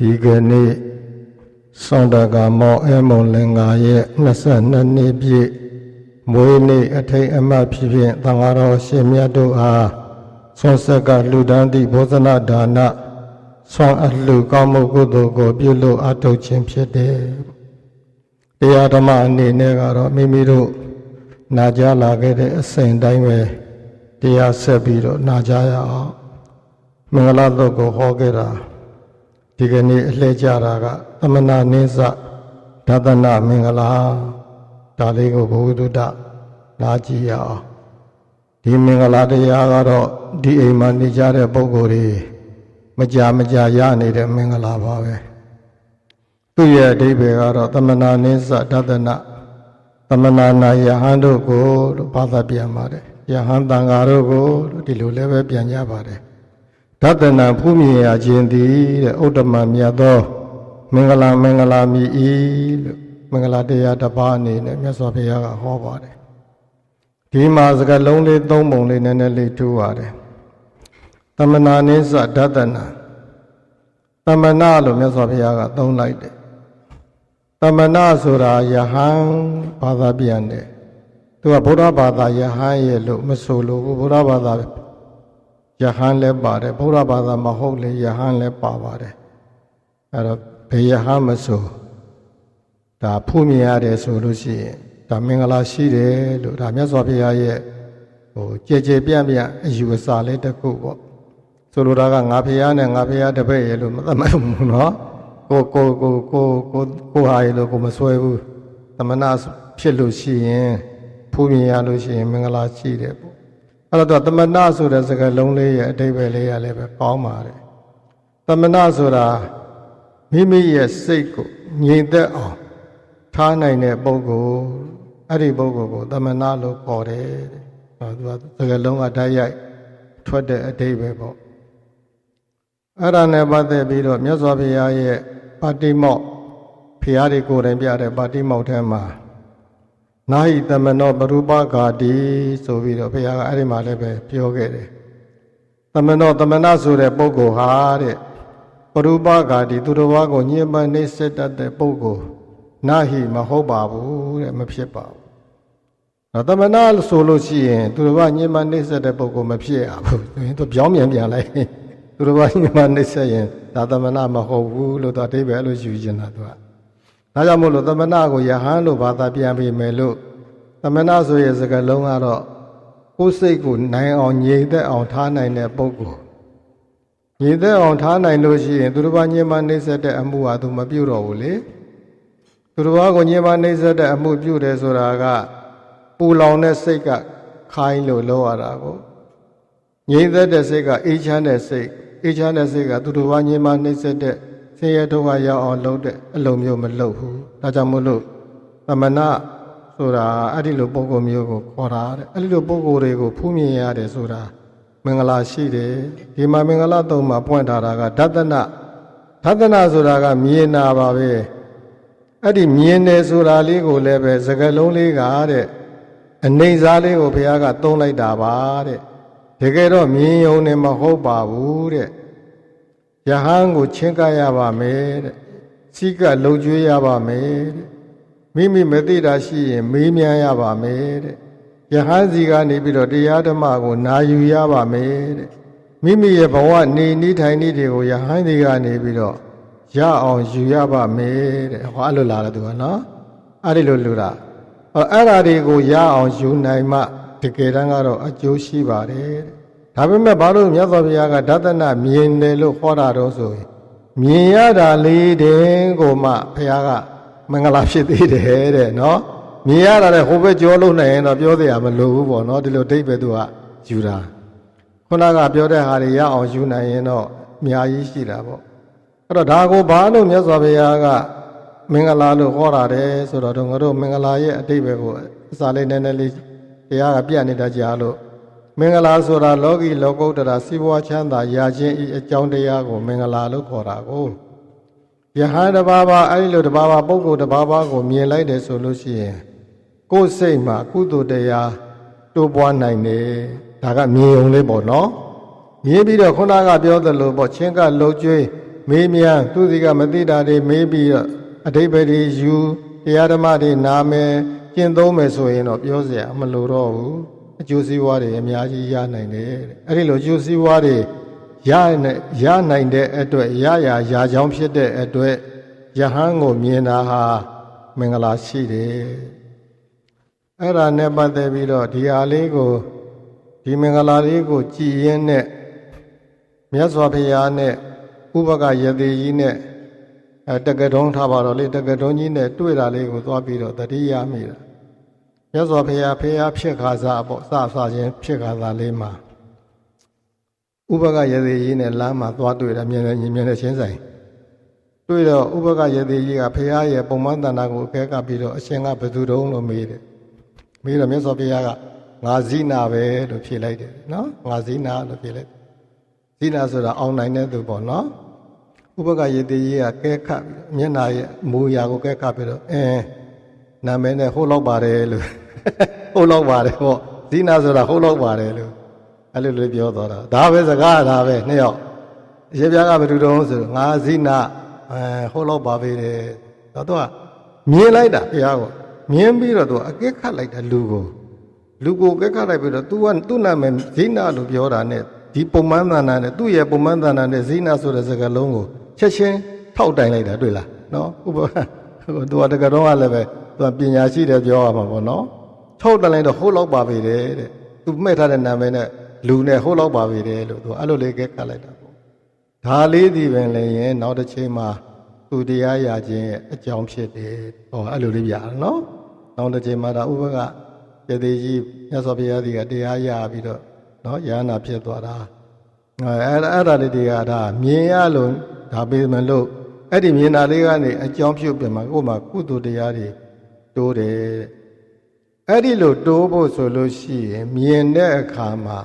ဒီကနေ့စောင့်တကမောအဲမုံလင်္ကာရဲ့22နှစ်ပြည့်မွေးနေ့အထိတ်အမှတ်ဖြစ်ဖြင့်သံဃာတော်ရှင်မြတ်တို့အားဆွမ်းဆက်ကလူဒန်းသည့်ဘောဇနဒါနဆွမ်းအလှကောင်းမှုကုသိုလ်ကို ပြုလို့အထောက်ခြင်းဖြစ်တယ်။တရားဓမ္မအနေနဲ့ကတော့မိမိတို့နာကြားလာခဲ့တဲ့အစဉ်တိုင်းပဲတရားဆက်ပြီးတော့နာကြားရအောင်မင်္ဂလာတုတ်ကိုဟောခဲ့တာ ဒီကနေ့အလှည့်ကြတာကသမဏနိစ္စဒသနမင်္ဂလာဒါလေးကိုဘုဟုတ္တနာကြည့်ရအောင်ဒီမင်္ဂလာတရားကတော့ဒီအိမ်မှာနေကြတဲ့ပုဂ္ဂိုလ်တွေမကြာမကြာရနေတဲ့မင်္ဂလာပါပဲသူ့ရဲ့အဓိပ္ပာယ်ကတော့သမဏနိစ္စဒသနသမဏနာယဟန်တို့ကိုလို့ဘာသာပြန်ပါတယ်ယဟန်တန်ဃာတို့ကိုလို့ဒီလိုလည်းပဲပြန်ကြပါတယ် ဒသနာဖူးမြင်ရခြင်းသည်တဲ့ဥဒ္ဓမမြတ်သော မင်္ဂလာမင်္ဂလာမြည်ဤလို့မင်္ဂလာတရားတစ်ပါးအနေနဲ့မြတ်စွာဘုရားကဟောပါတယ်ဒီမှာစကားလုံးလေးသုံးပုံလေးနည်းနည်းလေးထူပါတယ်သမနာနိစ္စဒသနာသမနာလို့မြတ်စွာဘုရားကသုံးလိုက်တယ်သမနာဆိုတာယဟန်ဘာသာပြန်တယ်သူကဗုဒ္ဓဘာသာယဟန်ရဲ့လို့မဆိုလို့ဘူးဗုဒ္ဓဘာသာ ယဟန်လည်းပါတယ်ဗုဒ္ဓဘာသာမဟုတ်လေယဟန်လည်းပါပါတယ်အဲ့တော့ဘယ်ယဟန်မဆိုဒါဖူးမြင်ရတယ်ဆိုလို့ရှိရင်ဒါမင်္ဂလာရှိတယ်လို့ဒါမြတ်စွာဘုရားရဲ့ဟိုကြဲကြဲပြန့်ပြန့်အယူအဆလေးတစ်ခုပေါ့ဆိုလိုတာကငါဘုရားနဲ့ငါဘုရားတပည့်ရဲ့လို့မသတ်မှတ်ဘူးနော်ကိုကိုကိုကိုကိုကိုဟာရဲ့လို့ကိုမဆွဲဘူးသမဏဖြစ်လို့ရှိရင်ဖူးမြင်ရလို့ရှိရင်မင်္ဂလာရှိတယ်ပေါ့ အဲ့တော့သမဏဆိုတဲ့စကားလုံးလေးရဲ့အတိပ္ပယ်လေးရလည်းပဲပေါင်းပါတယ်သမဏဆိုတာမိမိရဲ့စိတ်ကိုငြိမ်သက်အောင်ထားနိုင်တဲ့ပုဂ္ဂိုလ်အဲ့ဒီပုဂ္ဂိုလ်ကိုသမဏလို့ခေါ်တယ်တဲ့ဟောသူကစကားလုံးကဓာတ်ရိုက်ထွက်တဲ့အတိပ္ပယ်ပေါ့အဲ့ဒါနဲ့ပတ်သက်ပြီးတော့မြတ်စွာဘုရားရဲ့ပါတိမောက်ဖရာတွေကိုယ်တိုင်ပြတဲ့ပါတိမောက်ထဲမှာ နာဟိတမနောပရူပဂာတိဆိုပြီးတော့ဘုရားကအဲ့ဒီမှာလည်းပဲပြောခဲ့တယ်တမနောတမနာဆိုတဲ့ပုဂ္ဂိုလ်ဟာတဲ့ပရူပဂာတိသူတော်ဘာကိုညှဉ်းပန်းနှိစက်တတ်တဲ့ပုဂ္ဂိုလ်နာဟိမဟုတ်ပါဘူးတဲ့မဖြစ်ပါဘူးတော့တမနာဆိုလို့ရှိရင်သူတော်ဘာညှဉ်းပန်းနှိစက်တဲ့ပုဂ္ဂိုလ်မဖြစ်ရဘူးဆိုရင်သူပြောင်းပြန်ပြန်လိုက်သူတော်ဘာညှဉ်းပန်းနှိစက်ရင်ဒါတမနာမဟုတ်ဘူးလို့သူအတိပ္ပယ်အဲ့လိုယူကျင်တာသူက ဒါကြောင့်မို့လို့သမဏကိုယဟန်လို့ဘာသာပြန်ပြီးမယ်လို့သမဏဆိုရဲ့စကားလုံးကတော့ကိုယ်စိတ်ကိုနိုင်အောင်ငြိမ်သက်အောင်ထားနိုင်တဲ့ပုဂ္ဂိုလ်ငြိမ်သက်အောင်ထားနိုင်လို့ရှိရင်သူတစ်ပါးညင်မနှိမ့်ဆက်တဲ့အမှုဟာသူမပြုတ်တော့ဘူးလေသူတစ်ပါးကိုညင်မနှိမ့်ဆက်တဲ့အမှုပြုတ်တယ်ဆိုတာကပူလောင်တဲ့စိတ်ကခိုင်းလို့လောရတာကိုငြိမ်သက်တဲ့စိတ်ကအေးချမ်းတဲ့စိတ်အေးချမ်းတဲ့စိတ်ကသူတစ်ပါးညင်မနှိမ့်ဆက်တဲ့ ဆင်းရဲဒုက္ခရောက်အောင်လုပ်တဲ့အလုံးမျိုးမလုပ်ဘူးဒါကြောင့်မို့လို့သမဏဆိုတာအဲ့ဒီလိုပုံကုမျိုးကိုခေါ်တာတဲ့အဲ့ဒီလိုပုံကိုတွေကိုဖူးမြင်ရတယ်ဆိုတာမင်္ဂလာရှိတယ်ဒီမှာမင်္ဂလာသုံးမှာပွင့်ထားတာကဒသနဒသနဆိုတာကမြင်နာပါပဲအဲ့ဒီမြင်တယ်ဆိုတာလေးကိုလည်းပဲစကားလုံးလေးကတဲ့အနေစားလေးကိုဘုရားကသုံးလိုက်တာပါတဲ့တကယ်တော့မြင်ယုံနေမဟုတ်ပါဘူးတဲ့ ယဟန်ကိုချင်းကပ်ရပါမယ်တဲ့စိကလုံကျွေးရပါမယ်တဲ့မိမိမသိတာရှိရင်မေးမြန်းရပါမယ်တဲ့ယဟန်စီကနေပြီးတော့တရားဓမ္မကိုနာယူရပါမယ်တဲ့မိမိရဲ့ဘဝနေနေထိုင်နေတွေကိုယဟန်စီကနေပြီးတော့ရအောင်ယူရပါမယ်တဲ့ဟောအဲ့လိုလာတယ်သူကနော်အဲ့ဒီလိုလူတာဟောအဲ့ဓာတွေကိုရအောင်ယူနိုင်မှတကယ်တမ်းကတော့အကျိုးရှိပါတယ်တဲ့ ဒါပေမဲ့ဘာလို့မြတ်စွာဘုရားကဒါသနမြင်တယ်လို့ဟောတာတော့ဆိုရင်မြင်ရတာလေးတဲ့ကိုမှဘုရားကမင်္ဂလာဖြစ်သေးတယ်တဲ့နော်မြင်ရတာလည်းဟိုဘက်ကြောလို့နိုင်ရင်တော့ပြောစရာမလိုဘူးပေါ့နော်ဒီလိုတိတ်ပဲသူကယူတာခုနကပြောတဲ့ဟာတွေရအောင်ယူနိုင်ရင်တော့အများကြီးရှိတာပေါ့အဲ့တော့ဒါကိုဘာလို့မြတ်စွာဘုရားကမင်္ဂလာလို့ဟောတာတယ်ဆိုတော့ငါတို့မင်္ဂလာရဲ့အတိတ်ပဲကိုအစာလေးနည်းနည်းလေးတရားကပြနေတာကြားလို့ မင်္ဂလာဆိုတာလောကီလောကုတ္တရာစီးပွားချမ်းသာရခြင်းဤအကြောင်းတရားကို မင်္ဂလာလို့ခေါ်တာကိုယဟန်တဘာဘာအဲဒီလိုတဘာဘာပုဂ္ဂိုလ်တဘာဘာကိုမြင်လိုက်တယ်ဆိုလို့ရှိရင်ကိုယ်စိတ်မှာကုသိုလ်တရားတိုးပွားနိုင်တယ်ဒါကမြင်ုံလေးပေါ့နော်မြင်ပြီးတော့ခုနကပြောသလိုပေါ့ချင်းကလှုပ်ကြွေးမေးမြန်းသူစီကမသိတာတွေမေးပြီးတော့အဓိပ္ပာယ်တွေယူတရားဓမ္မတွေနာမယ်ကျင့်သုံးမယ်ဆိုရင်တော့ပြောစရာမလိုတော့ဘူး အကျိုးစီးပွားတွေအများကြီးရနိုင်တယ်တဲ့အဲ့ဒီလိုအကျိုးစီးပွားတွေရနိုင်ရနိုင်တဲ့အတွက်ရရရာချောင်းဖြစ်တဲ့အတွက်ယဟန်ကိုမြင်တာဟာမင်္ဂလာရှိတယ်အဲ့ဒါနဲ့ပတ်သက်ပြီးတော့ဒီဟာလေးကိုဒီမင်္ဂလာလေးကိုကြည်ရင်နဲ့မြတ်စွာဘုရားနဲ့ဥပကယတိကြီးနဲ့အဲတက္ကတုံးထားပါတော့လေတက္ကတုံးကြီးနဲ့တွေ့တာလေးကိုသွားပြီးတော့တတိယမိတာ မြတ်စွာဘုရားဖေဟာဖြစ်ခါစားပေါ့စစချင်းဖြစ်ခါစားလေးမှာဥပကယတိကြီးနဲ့လမ်းမှာသွားတွေ့တာမြင်နေမြင်နေချင်းဆိုင်တွေ့တော့ဥပကယတိကြီးကဖေဟာရဲ့ပုံမှန်တဏ္ဍာကိုအခဲကပြီးတော့အရှင်ကဘယ်သူတုံးလို့မေးတယ်မေးတော့မြတ်စွာဘုရားကငါဇိနာပဲလို့ဖြေလိုက်တယ်နော်ငါဇိနာလို့ဖြေလိုက်ဇိနာဆိုတာအောင်နိုင်တဲ့သူပေါ့နော်ဥပကယေတိကြီးကကဲခတ်ပြီးမျက်နာရဲ့မူရာကိုကဲခတ်ပြီးတော့အင်းနာမည်နဲ့ဟုတ်လောက်ပါတယ်လို့ ဟုတ်လောက်ပါတယ်ပေါ့ဇိနာဆိုတာဟုတ်လောက်ပါတယ်လို့အဲ့လိုလေးပြောသွားတာဒါပဲစကားဒါပဲနှစ်ယောက်အရှင်ပြားကဘယ်သူတုံးဆိုတော့ငါဇိနာအဲဟုတ်လောက်ပါပဲတဲ့တော့သူကမြင်လိုက်တာဘုရားကိုမြင်ပြီးတော့သူကအကဲခတ်လိုက်တာလူကိုလူကိုကဲခတ်လိုက်ပြီးတော့ तू ကသူ့နာမည်ဇိနာလို့ပြောတာနဲ့ဒီပုံမှန်သဏ္ဍာန်နဲ့သူ့ရဲ့ပုံမှန်သဏ္ဍာန်နဲ့ဇိနာဆိုတဲ့စကားလုံးကိုချက်ချင်းထောက်တိုင်လိုက်တာတွေ့လားနော်ဥပမာသူကတကယ်တော့လည်းပဲသူကပညာရှိတယ်ပြောရမှာပေါ့နော် ထောက်တိုင်လိုက်တော့ဟုတ်လောက်ပါပြီတဲ့သူမှတ်ထားတဲ့နာမည်နဲ့လူနဲ့ဟုတ်လောက်ပါပြီတဲ့လို့သူအဲ့လိုလေးကဲခတ်လိုက်တာပေါ့ဒါလေးဒီပင်လည်းရင်နောက်တစ်ချိန်မှာသူတရားရခြင်းရဲ့အကြောင်းဖြစ်တယ်ဟောအဲ့လိုလေးပြရနော်နောက်တစ်ချိန်မှာဒါဥပကယတိကြီးမြတ်စွာဘုရားကြီးကတရားရပြီးတော့နော်ရဟနာဖြစ်သွားတာအဲအဲ့ဒါလေးတွေကဒါမြင်ရလို့ဒါပေးမလို့အဲ့ဒီမြင်တာလေးကနေအကြောင်းပြုတ်ပြန်မှာကိုယ်မှာကုသိုလ်တရားတွေတိုးတယ် အဲ့ဒီလိုတိုးဖို့ဆိုလို့ရှိရင်မြင်တဲ့အခါမှာ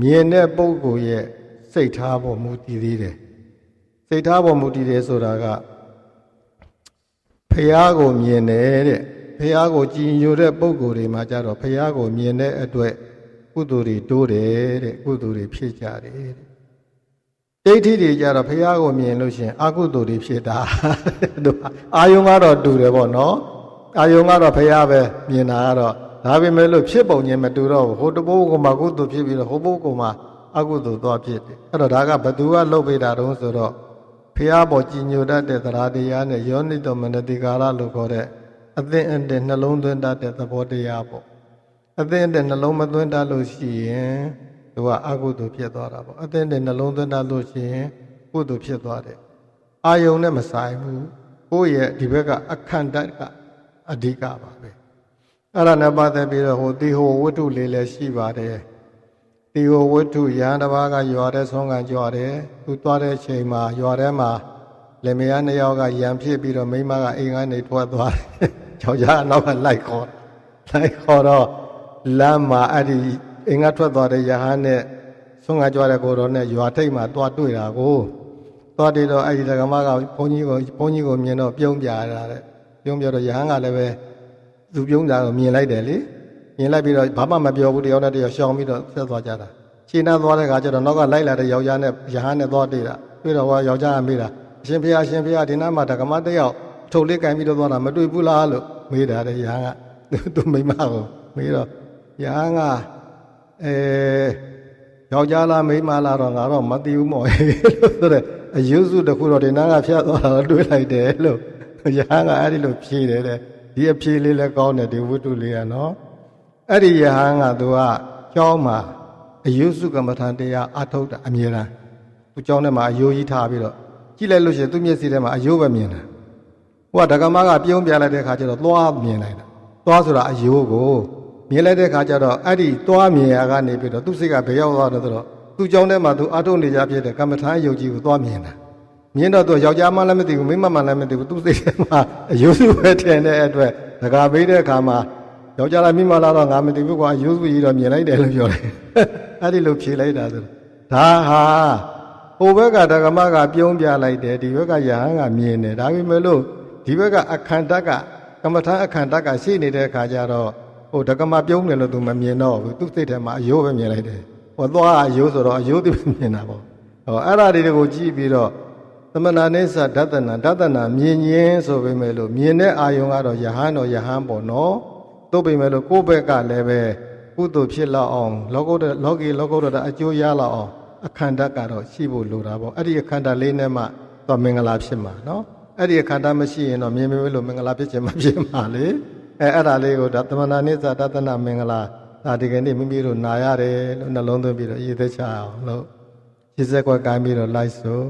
မြင်တဲ့ပုဂ္ဂိုလ်ရဲ့စိတ်ထားပေါ်မူတည်သေးတယ်စိတ်ထားပေါ်မူတည်တယ်ဆိုတာကဖះကိုမြင်တယ်တဲ့ဖះကိုကြည်ညိုတဲ့ပုဂ္ဂိုလ်တွေမှာကြတော့ဖះကိုမြင်တဲ့အတွက်ကုသိုလ်တွေတိုးတယ်တဲ့ကုသိုလ်တွေဖြစ်ကြတယ်တဲ့ဒိဋ္ဌိတွေကြတော့ဖះကိုမြင်လို့ရှိရင်အကုသိုလ်တွေဖြစ်တာတို့အာယုံကတော့တူတယ်ပေါ့နော် အာယုံကတော့ဖះပဲမြင်တာကတော့ဒါပေမဲ့လို့ဖြစ်ပုံချင်းမတူတော့ဘူးဟိုတဘိုးကမှကုသိုလ်ဖြစ်ပြီးတော့ဟိုဘိုးကမှအကုသိုလ်သွားဖြစ်တယ်အဲ့တော့ဒါကဘသူကလှုပ်ပေးတာတုံးဆိုတော့ဖះပေါ်ကြည်ညိုတတ်တဲ့သရာတရားနဲ့ယောနိတောမနတိကာရလို့ခေါ်တဲ့အသင်အတဲ့နှလုံးသွင်းတတ်တဲ့သဘောတရားပေါ့အသင်တဲ့နှလုံးမသွင်းတတ်လို့ရှိရင်သူကအကုသိုလ်ဖြစ်သွားတာပေါ့အသင်တဲ့နှလုံးသွင်းတတ်လို့ရှိရင်ကုသိုလ်ဖြစ်သွားတယ်အာယုံနဲ့မဆိုင်ဘူးကိုယ့်ရဲ့ဒီဘက်ကအခန္ဓာက အဓိကပါပဲအဲ့ဒါနဲ့ပတ်သက်ပြီးတော့ဟိုတိဟိုဝတ္ထုလေးလည်းရှိပါတယ်တိဟိုဝတ္ထုရဟန်းတစ်ပါးကရွာတဲ့ဆုံးကကြွတယ်သူသွားတဲ့ချိန်မှာရွာထဲမှာလင်မယားနှစ်ယောက်ကရံဖြစ်ပြီးတော့မိန်းမကအိမ်ကနေထွက်သွားတယ်။ယောက်ျားနောက်ကလိုက်ခေါ်လိုက်ခေါ်တော့လမ်းမှာအဲ့ဒီအိမ်ကထွက်သွားတဲ့ယဟန်နဲ့ဆုံးကကြွတဲ့ကိုတော်နဲ့ရွာထိပ်မှာတွားတွေ့တာကိုသွားတွေ့တော့အဲ့ဒီဓမ္မကဘုန်းကြီးကိုဘုန်းကြီးကိုမြင်တော့ပြုံးပြရတာတဲ့ ပြုံးပြတော့ယဟန်ကလည်းပဲသူပြုံးတာကိုမြင်လိုက်တယ်လေမြင်လိုက်ပြီးတော့ဘာမှမပြောဘူးတယောက်နဲ့တယောက်ရှောင်ပြီးတော့ဆက်သွားကြတာခြေနှသွားတဲ့ခါကျတော့နောက်ကလိုက်လာတဲ့ယောက်ျားနဲ့ယဟန်နဲ့သွားတွေ့တာတွေ့တော့ဟောယောက်ျားကမေးတာအရှင်ဘုရားအရှင်ဘုရားဒီနားမှာဓကမတယောက်ထုတ်လေးကင်ပြီးတော့သွားတာမတွေ့ဘူးလားလို့မေးတာတဲ့ယဟန်ကသူမိမကိုမေးတော့ယဟန်ကအဲယောက်ျားလားမိန်းမလားတော့ငါတော့မသိဘူးမော်လို့ဆိုတဲ့အယုစုတစ်ခုတော့ဒီနားကဖြတ်သွားတာတွေ့လိုက်တယ်လို့ ယဟန်ကအဲ့ဒီလိုဖြေတယ်တဲ့ဒီအဖြေလေးလည်းကောင်းတယ်ဒီဝတ္ထုလေးကနော်အဲ့ဒီယဟန်ကသူကကျောင်းမှာအယုစုကမ္မထာတရားအထုတ်တာအမြဲတမ်းသူကျောင်းထဲမှာအယိုးကြီးထားပြီးတော့ကြည့်လိုက်လို့ရှိရင်သူ့မျက်စိထဲမှာအယိုးပဲမြင်တာဟိုကဒကမကပြုံးပြလိုက်တဲ့ခါကျတော့သွားမြင်လိုက်တာသွားဆိုတာအယိုးကိုမြင်လိုက်တဲ့ခါကျတော့အဲ့ဒီသွားမြင်ရကနေပြီးတော့သူ့စိတ်ကဘယ်ရောက်သွားတယ်ဆိုတော့သူ့ကျောင်းထဲမှာသူအထုတ်နေကြဖြစ်တဲ့ကမ္မထာယုတ်ကြီးကိုသွားမြင်တာ မြင်တော့သူယောက်ျားမှလည်းမသိဘူးမိန်းမမှလည်းမသိဘူးသူ့စိတ်ထဲမှာအယိုးစုပဲထင်တဲ့အတွက်ဒကာပေးတဲ့အခါမှာယောက်ျားလားမိန်းမလားတော့ငါမသိဘူးကွာအယိုးစုကြီးတော့မြင်လိုက်တယ်လို့ပြောတယ်အဲ့ဒီလိုဖြေလိုက်တာဆိုဒါဟာဟိုဘက်ကဒကမကပြုံးပြလိုက်တယ်ဒီဘက်ကယဟန်ကမြင်တယ်ဒါပေမဲ့လို့ဒီဘက်ကအခန္ဓာကကမ္မထာအခန္ဓာကရှိနေတဲ့အခါကျတော့ဟိုဒကမပြုံးတယ်လို့သူမမြင်တော့ဘူးသူစိတ်ထဲမှာအယိုးပဲမြင်လိုက်တယ်ဟိုသွားအယိုးဆိုတော့အယိုးသူမြင်တာပေါ့ဟောအဲ့ဒါတွေကိုကြည့်ပြီးတော့ သမဏနိစ္စဒသနာဒသနာမြင်ခြင်းဆိုပေမဲ့လို့မြင်တဲ့အာယုံကတော့ယဟန်တော့ယဟန်ပေါ့နော်တို့ပေမဲ့လို့ကိုယ့်ဘက်ကလည်းပဲကုသိုလ်ဖြစ်လောက်အောင် လောကုတ္တလောကီလောကုတ္တရာအကျိုးရလောက်အောင်အခန္ဓာကတော့ရှိဖို့လိုတာပေါ့အဲ့ဒီအခန္ဓာလေးနဲ့မှတော့မင်္ဂလာဖြစ်မှာနော်အဲ့ဒီအခန္ဓာမရှိရင်တော့မြင်ပေမဲ့လို့မင်္ဂလာဖြစ်ခြင်းမဖြစ်မှာလေအဲအဲ့ဒါလေးကိုဒါသမဏနိစ္စဒသနာမင်္ဂလာဒါဒီကနေ့မိမိတို့နာရတယ်လို့နှလုံးသွင်းပြီးတော့ရည်သက်ချအောင်လို့ရည်စက်ကွက်ကိုင်းပြီးတော့လိုက်စို့